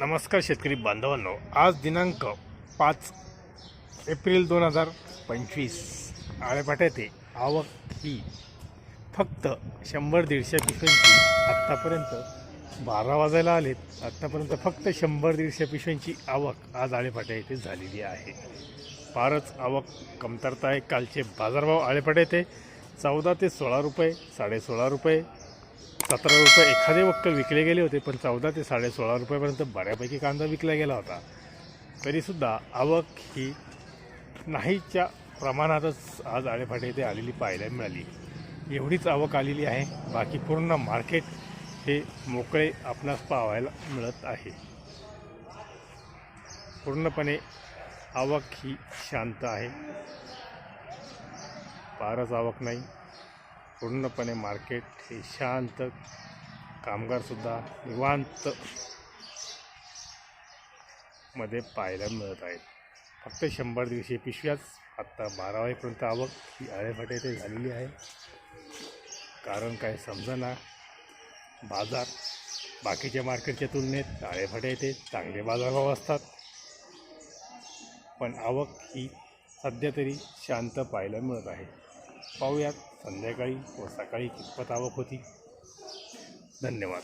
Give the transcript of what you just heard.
नमस्कार शेतकरी बांधवांनो आज दिनांक पाच एप्रिल दोन हजार पंचवीस. आळेपाट येथे आवक ही फक्त शंभर दीडशे पिशव्यांची. आत्तापर्यंत बारा वाजायला आलेत. आत्तापर्यंत फक्त शंभर दीडशे पिशव्यांची आवक आज आळेपाट्या येथे झालेली आहे. फारच आवक कमतरता आहे. कालचे बाजारभाव आळेपाट्या येथे चौदा ते सोळा रुपये साडेसोळा रुपये सतरा रुपये एखादे वक्कल विकले गेले होते पण चौदा ते साडे सोळा रुपयापर्यंत बऱ्यापैकी कांदा विकला गेला होता. तरीसुद्धा आवक ही नाहीच्या प्रमाणातच आज आळेफाटे इथे आलेली पाहायला मिळाली. एवढीच आवक आलेली आहे. बाकी पूर्ण मार्केट हे मोकळे आपणास पाहायला मिळत आहे. पूर्णपणे आवक ही शांत आहे. फारच आवक नाही. पूर्णपणे मार्केट हे शांत कामगारसुद्धा निवांत मध्ये पाहायला मिळत आहेत. फक्त शंभर दिवशी पिशव्याच. आत्ता बारा वाजेपर्यंत आवक ही आळेफाटे येथे झालेली आहे. कारण काय समजना बाजार बाकीच्या मार्केटच्या तुलनेत आळेफाटे येथे चांगले बाजारभाव असतात. पण आवक ही सध्या तरी शांत पाहायला मिळत आहे. पाहूयात संध्याकाळी व सकाळी कितपत आवक होती? धन्यवाद.